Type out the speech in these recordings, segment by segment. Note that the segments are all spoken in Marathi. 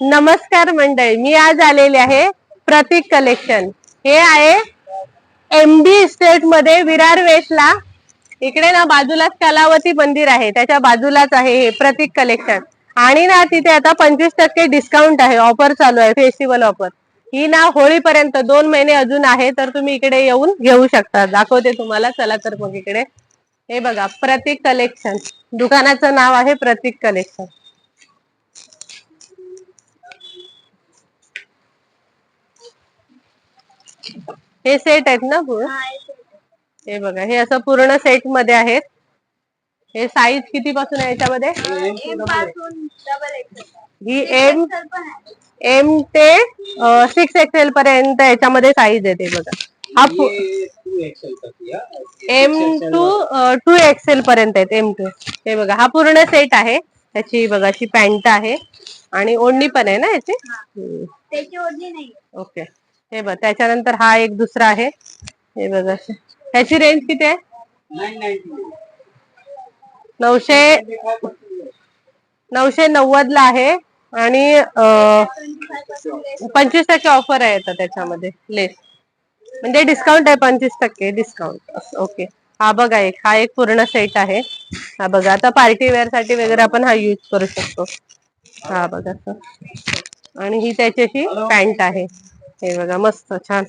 नमस्कार मंडळी मी आज आलेले आहे प्रतीक कलेक्शन हे आहे एम डी स्टेटमध्ये विरार वेस्टला इकडे ना बाजूलाच कलावती मंदिर आहे त्याच्या बाजूलाच आहे हे प्रतीक कलेक्शन आणि ना तिथे आता पंचवीस टक्के डिस्काउंट आहे ऑफर चालू आहे फेस्टिवल ऑफर ही ना होळीपर्यंत दोन महिने अजून आहे तर तुम्ही इकडे येऊन घेऊ शकता. दाखवते तुम्हाला चला तर मग इकडे. हे बघा प्रतीक कलेक्शन दुकानाचं नाव आहे प्रतीक कलेक्शन हे सेट आहेत ना पूर्ण हे बघा हे असं पूर्ण सेटमध्ये आहेत. हे साईज किती पासून आहे याच्यामध्ये? ही एम एम ते सिक्स एक्सेल पर्यंत याच्यामध्ये साईज येते बघा. हा एम टू टू एक्सेल पर्यंत आहेत एम टू हे बघा हा पूर्ण सेट आहे. त्याची बघा अशी पॅन्ट आहे. आणि ओढणी पण आहे ना याची? हम्म. त्याची ओढणी नाही. ओके हे बघ त्याच्यानंतर हा एक दुसरा आहे. हे बघा असे. ह्याची रेंज किती आहे? नऊशे नऊशे नव्वद ला आहे आणि पंचवीस टक्के ऑफर आहे आता त्याच्यामध्ये लेस म्हणजे डिस्काउंट आहे पंचवीस टक्के डिस्काउंट ओके हा बघा एक हा एक पूर्ण सेट आहे. हा बघा आता पार्टी वेअरसाठी वगैरे आपण हा यूज करू शकतो. हा बघा. आणि ही त्याच्याशी पॅन्ट आहे. हे बघा मस्त छान.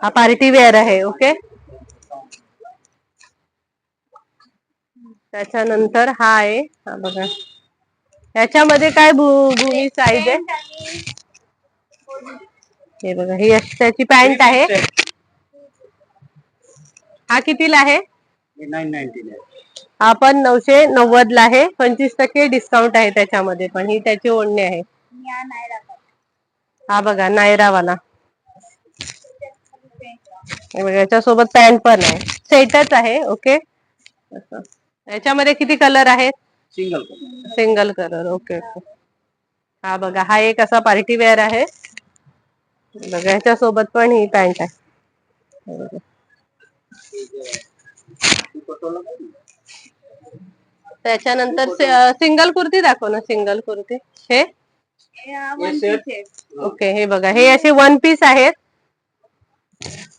हा पार्टी वेअर आहे ओके? त्याच्यानंतर हा आहे हा बघा. याच्यामध्ये काय भू- भूमी साईज आहे? हे बघा ही त्याची पॅन्ट आहे. हा कितीला आहे? हा पण नऊशे नव्वद ला आहे पंचवीस टक्के डिस्काउंट आहे त्याच्यामध्ये पण ही त्याची ओढणी आहे. या नाही राहत हा बघा नायरावाला. बघा याच्यासोबत पॅन्ट पण आहे. सेटच आहे ओके असं. याच्यामध्ये किती कलर आहेत? Single single colour okay okay हा बघा हा एक असा पार्टी वेअर आहे. बघा ह्याच्या सोबत पण ही पॅन्ट आहे. हे. त्याच्यानंतर सिंगल कुर्ती दाखव ना सिंगल कुर्ती. हे. ओके हे बघा हे असे वन पीस आहेत.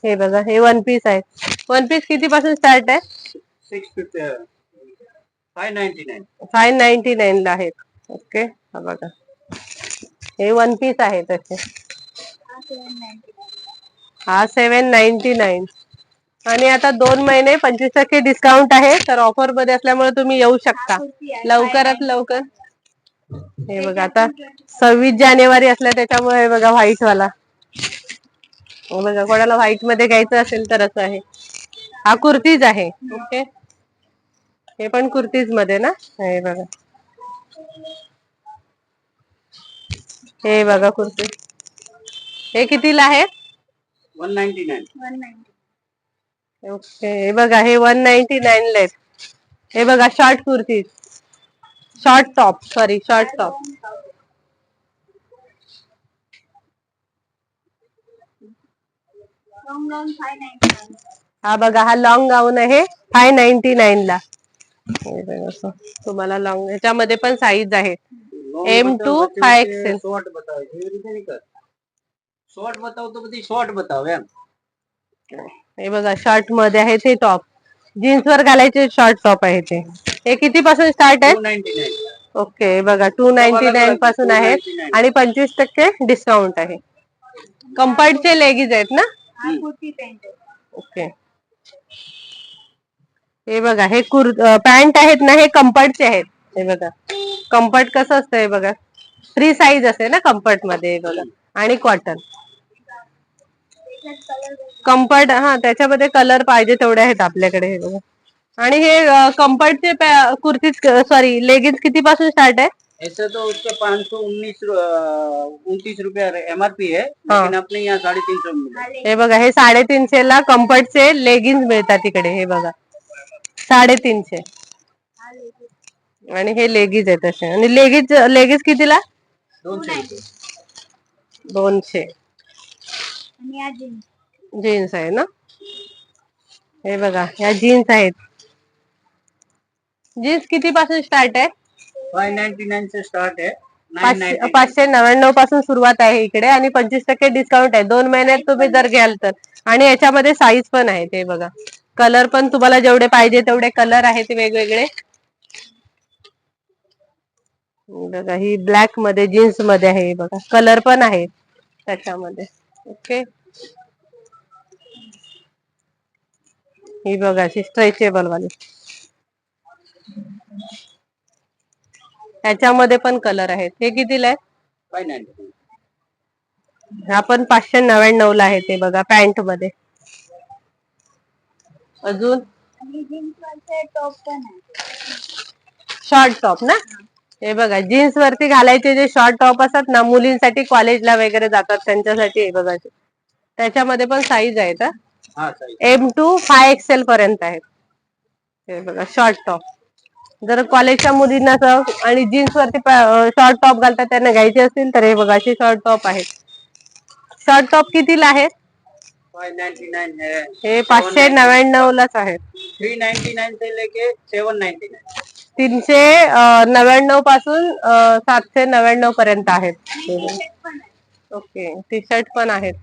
हे बघा हे वन पीस आहेत वन पीस किती पासून स्टार्ट आहे? Six fifty five ninety nine five ninety nine ला आहेत ओके हा बघा. हे वन पीस आहेत असे हा सेवन नाईन्टी नाईन आणि आता दोन महिने पंचवीस टक्के डिस्काउंट आहे तर ऑफरमध्ये असल्यामुळे तुम्ही येऊ शकता. कुर्ती आहे. लवकरात लवकर. हे बघा आता सव्वीस जानेवारी असल्या त्याच्यामुळे हे बघा व्हाईट वाला. बघा कोणाला व्हाईटमध्ये घ्यायचं असेल तर असं आहे. हा कुर्तीज आहे ओके? हे पण कुर्तीजमध्ये ना? हे बघा. हे बघा कुर्ती. हे कितीला आहे? One ninety nine. ओके हे बघा हे वन नाईन्टी नाईन ला आहेत. हे बघा short kurti short top sorry short top हा बघा हा लॉंग गाऊन आहे फाय नाईन्टी नाईन ला तुम्हाला लॉंग याच्यामध्ये पण साईज आहे. M to five XL short short हे बघा शॉर्टमध्ये आहे ते टॉप जीन्स वर घालायचे शॉर्ट टॉप आहे ते. हे किती पासून स्टार्ट आहे ओके बघा टू नाईन्टी नाईन पासून आहेत. आणि पंचवीस टक्के डिस्काउंट आहे. कम्फर्टचे लेगीज आहेत ना? हा कुर्ती पॅन्ट आहे. ओके. हे बघा हे कुर पॅन्ट आहेत ना हे कम्फर्टचे आहेत. हे बघा. कम्फर्ट कसं असतं हे बघा? फ्री साईज असते ना कम्फर्टमध्ये बघा. आणि कॉटन. कम्फर्ट हा त्याच्यामध्ये कलर पाहिजे तेवढे आहेत आपल्याकडे हे बघा. आणि हे कम्फर्टचे कुर्ती सॉरी लेगिन्स किती पासून स्टार्ट आहे? ऐसे तो उसका पाँच सौ उन्नीस उनतीस रुपया एम आर पी है हाँ। लेकिन अपने यहाँ साढ़े तीन सौ हे बघा हे साडेतीनशे ला कम्फर्टचे लेगिन्स मिळतात तिकडे हे बघा. साडेतीनशे हा लेगीज. आणि हे लेगीज आहेत असे. आणि लेगीज लेगीज कितीला? दोनशे दोनशे. जीन्स आहे ना? हे बघा ह्या जीन्स आहेत. जीन्स किती पासून स्टार्ट आहे? स्टार्ट पाचशे पाचशे नव्याण्णवपासून सुरुवात आहे इकडे आणि पंचवीस टक्के डिस्काउंट आहे. दोन महिन्यात तुम्ही जर घ्याल तर. आणि याच्यामध्ये साईज पण आहे ते बघा. कलर पण तुम्हाला जेवढे पाहिजे तेवढे कलर आहेत वेगवेगळे. बघा ही ब्लॅकमध्ये जीन्समध्ये आहे हे बघा. कलर पण आहे त्याच्यामध्ये. ओके ही बघा अशी स्ट्रेचेबल वाली. त्याच्यामध्ये पण कलर आहेत. हे कितीला आहे फाय नाईन्टी हा पण पाचशे नव्याण्णव ला आहे ते बघा पॅन्टमध्ये अजून? शॉर्ट टॉप ना? हे बघा जीन्स वरती घालायचे जे शॉर्ट टॉप असतात ना मुलींसाठी कॉलेजला वगैरे जातात त्यांच्यासाठी हे बघा. त्याच्यामध्ये पण साईज आहेत एम टू फाय एक्सेल पर्यंत आहेत. हे बघा शॉर्ट टॉप. जर कॉलेजच्या मुलींना स- आणि जीन्स वरती शॉर्ट टॉप घालतात त्यांना घ्यायचे असतील तर हे बघा असे शॉर्ट टॉप आहेत. शॉर्ट टॉप कितीला आहेत? है पाचशे नव्याण्णव लाच आहेत. थ्री नाइन्टी नाइन से लेके सेवन नाइन्टी नाइन तीनशे नव्याण्णवपासून सातशे नव्याण्णव पर्यंत आहेत. ओके टी शर्ट पण आहेत.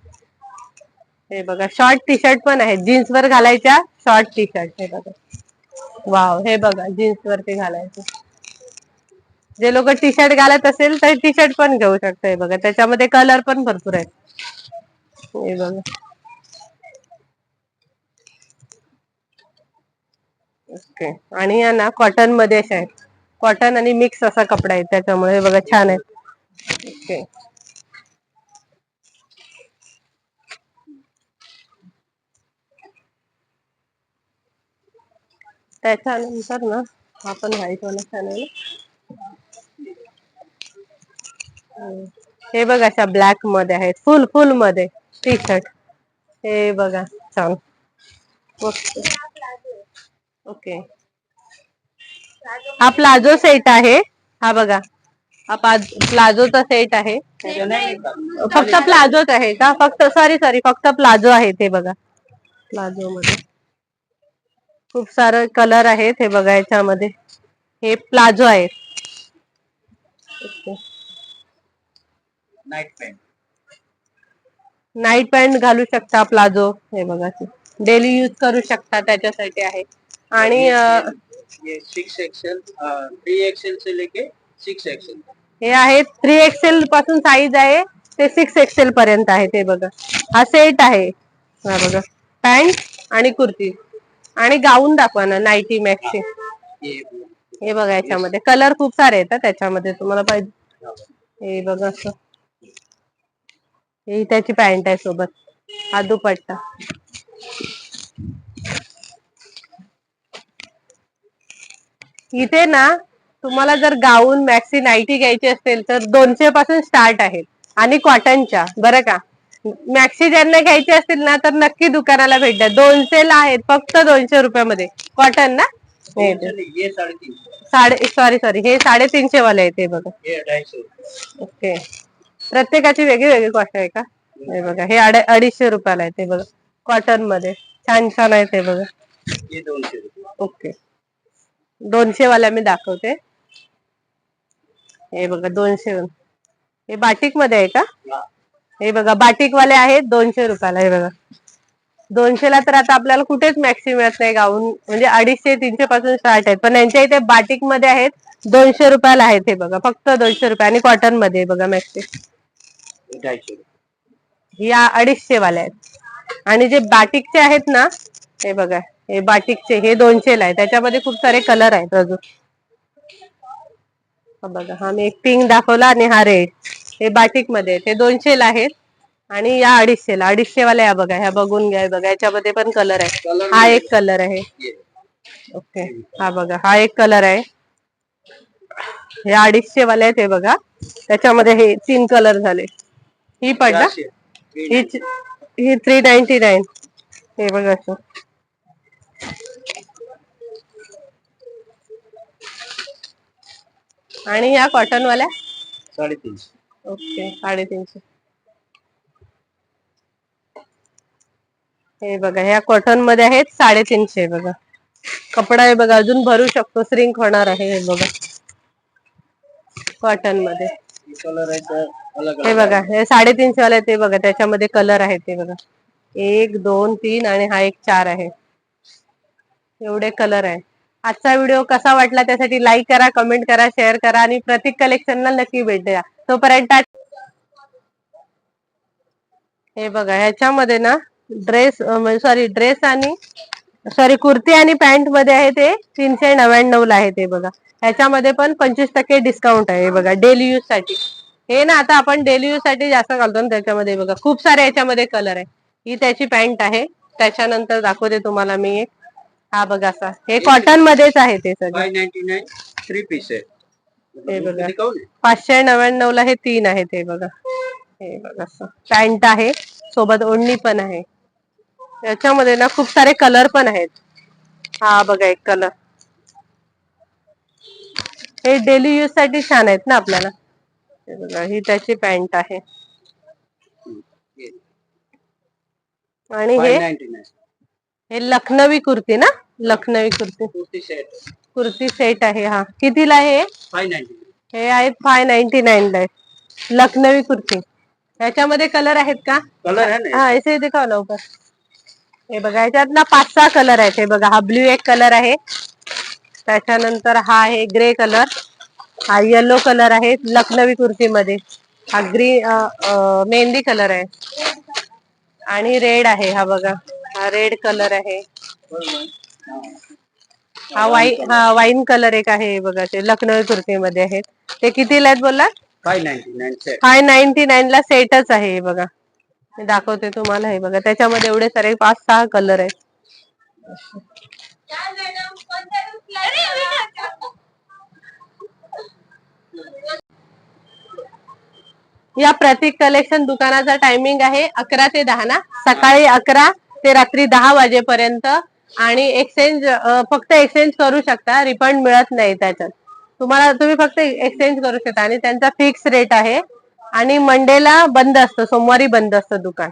हे बघा शॉर्ट टी शर्ट पण आहेत. जीन्स वर घालायच्या शॉर्ट टी शर्ट हे बघा. वाव हे बघा जीन्स वरती घालायचं. जे लोक टी शर्ट घालत असेल तर टी शर्ट पण घेऊ शकता हे बघा. त्याच्यामध्ये कलर पण भरपूर आहेत. हे बघा. ओके आणि या ना कॉटनमध्ये आहेत. कॉटन आणि मिक्स असा कपडा आहे त्याच्यामुळे हे बघा छान आहे. ओके त्याच्यानंतर ना आपण व्हाईट वाला छान हे बघा अशा ब्लॅकमध्ये आहेत फुल फुलमध्ये. टी शर्ट हे बघा छान. ओके हा प्लाझो सेट आहे. हा बघा. हा प्लाझोचा सेट आहे. फक्त प्लाझोच आहे का? फक्त सॉरी सॉरी फक्त प्लाझो आहे ते बघा. प्लाझो मध्ये. खूप सारे कलर आहेत हे बघा याच्यामध्ये. हे प्लाझो आहेत. नाइट पैंट नाईट पॅन्ट घालू शकता प्लाझो हे बघा. डेली यूज करू शकता त्याच्यासाठी आहे. आणि सिक्स थ्री एक्सएल से लेके सिक्स एक्सएल हे आहे थ्री एक्सेल पासून साईज आहे ते सिक्स एक्सेल पर्यंत आहे ते बघा. हा सेट आहे. हा बघा. पॅन्ट आणि कुर्ती. आणि गाऊन दाखवा ना नाईटी मॅक्सी हे बघा याच्यामध्ये. कलर खूप सारे आहेत त्याच्यामध्ये तुम्हाला पाहिजे. हे बघा असं. ही त्याची पॅन्ट आहे सोबत. हा दुपट्टा. इथे ना तुम्हाला जर गाऊन मॅक्सी नाईटी घ्यायची असेल तर दोनशे पासून स्टार्ट आहेत आणि कॉटनच्या. बरं का? मॅक्सी ज्यांना घ्यायची असतील ना तर नक्की दुकानाला भेट द्या. दोनशे ला आहेत फक्त दोनशे रुपयामध्ये. कॉटन ना? हे साडे सॉरी सॉरी हे साडेतीनशे वाले आहे ते बघा. ओके प्रत्येकाची वेगळी वेगळी कॉस्ट आहे का? हे बघा. हे अडे- अडीचशे रुपयाला आहे ते बघा. कॉटनमध्ये. छान छान आहे ते बघा. ओके दोनशे वाल्या मी दाखवते. हे बघा दोनशे. हे बाटिकमध्ये आहे का? हाँ, बघा बाटिक वाले आहेत दोनशे रुपयाला हे बघा. दोनशे ला तर आता आपल्याला कुठेच मॅक्सी मिळत नाही गाऊन. म्हणजे अडीचशे तीनशे पासून स्टार्ट आहेत. पण यांच्या इथे बाटिकमध्ये आहेत दोनशे रुपयाला आहेत हे बघा. फक्त दोनशे रुपये आणि कॉटनमध्ये बघा मॅक्सी ये अडीचशे वाले आहेत. आणि जे बाटिकचे आहेत ना हे बघा हे बाटिकचे हे दोनशे ला आहे त्याच्यामध्ये खूप सारे कलर आहेत अजून. बघा हा मी एक पिंक दाखवला आणि हा रेड हे बाटिकमध्ये आहेत. हे दोनशे ला आहेत. आणि या अडीचशे ला अडीचशे वाल्या या बघा. ह्या बघून घ्या. बघा. याच्यामध्ये पण कलर आहे. हा एक कलर आहे. ओके हा बघा. हा एक कलर आहे. हे अडीचशे वाले आहेत हे बघा. त्याच्यामध्ये हे तीन कलर झाले. ही पडला. ही ही थ्री नाईन्टी नाईन हे बघा असं. आणि या कॉटन वाल्या? साढ़े तीन सौ ओके साडेतीनशे. हे बघा ह्या कॉटनमध्ये आहेत साडेतीनशे बघा. कपडा आहे बघा अजून भरू शकतो श्रिंक होणार आहे हे बघा. कॉटनमध्ये कलर हे बघा हे साडेतीनशे वाले ते बघा त्याच्यामध्ये कलर आहे ते बघा. एक दोन तीन आणि हा एक चार आहे. एवढे कलर आहे. आजचा व्हिडिओ कसा वाटला त्यासाठी लाईक करा कमेंट करा शेअर करा आणि प्रतीक कलेक्शनला नक्की भेट द्या. तोपर्यंत हे बघा ह्याच्यामध्ये ना ड्रेस सॉरी ड्रेस आणि सॉरी कुर्ती आणि पॅन्टमध्ये आहे ते तीनशे नव्याण्णव ला आहे ते बघा. ह्याच्यामध्ये पण पंचवीस टक्के डिस्काउंट आहे बघा डेली यूजसाठी. हे ना आता आपण डेली यूजसाठी जास्त घालतो ना त्याच्यामध्ये बघा खूप सारे याच्यामध्ये कलर आहे. ही त्याची पॅन्ट आहे त्याच्यानंतर दाखवते तुम्हाला मी एक. हा बघा असा. हे कॉटन मध्येच आहे ते सगळं. थ्री पीस आहे. हे बघा. पाचशे नव्याण्णव ला हे तीन आहे ते बघा. हे बघा असं. पॅन्ट आहे सोबत ओढणी पण आहे. याच्यामध्ये ना खूप सारे कलर पण आहेत. हा बघा एक कलर. हे डेली यूजसाठी छान आहेत ना आपल्याला. हे बघा ही त्याची पॅन्ट आहे. आणि हे? हे लखनवी कुर्ती ना? लखनवी कुर्ती. कुर्ती कुर्ती सेट आहे हा. कितीला आहे हे? हे आहेत फाय नाईन्टी नाईन ला आहे लखनवी कुर्ती. याच्यामध्ये कलर आहेत का? कलर है ना हा ऐसे दिखाव लवकर. हे बघा याच्यात ना पाच सहा कलर आहेत. हे बघा हा ब्ल्यू एक कलर आहे. त्याच्यानंतर हा आहे ग्रे कलर. हा येलो कलर आहे लखनवी कुर्तीमध्ये. हा ग्रीन मेहंदी कलर आहे. आणि रेड आहे हा बघा. हा रेड कलर आहे. हा वाई हा वाईन कलर एक आहे बघा ते लखनवी कुर्तीमध्ये आहेत. ते कितीला आहेत सेट फाय नाईन्टी नाईन ला सेटच आहे हे बघा. मी दाखवते तुम्हाला हे बघा. त्याच्यामध्ये एवढे सारे पाच सहा कलर आहेत. या प्रतीक कलेक्शन दुकानाचा टायमिंग आहे अकरा ते दहा ना? सकाळी अकरा ते रात्री दहा वाजेपर्यंत आणि एक्सचेंज फक्त एक्सचेंज करू शकता रिफंड मिळत नाही त्याच्यात. तुम्हाला तुम्ही फक्त एक्सचेंज करू शकता आणि त्यांचा फिक्स रेट आहे. आणि मंडेला बंद असतं सोमवारी बंद असतं दुकान.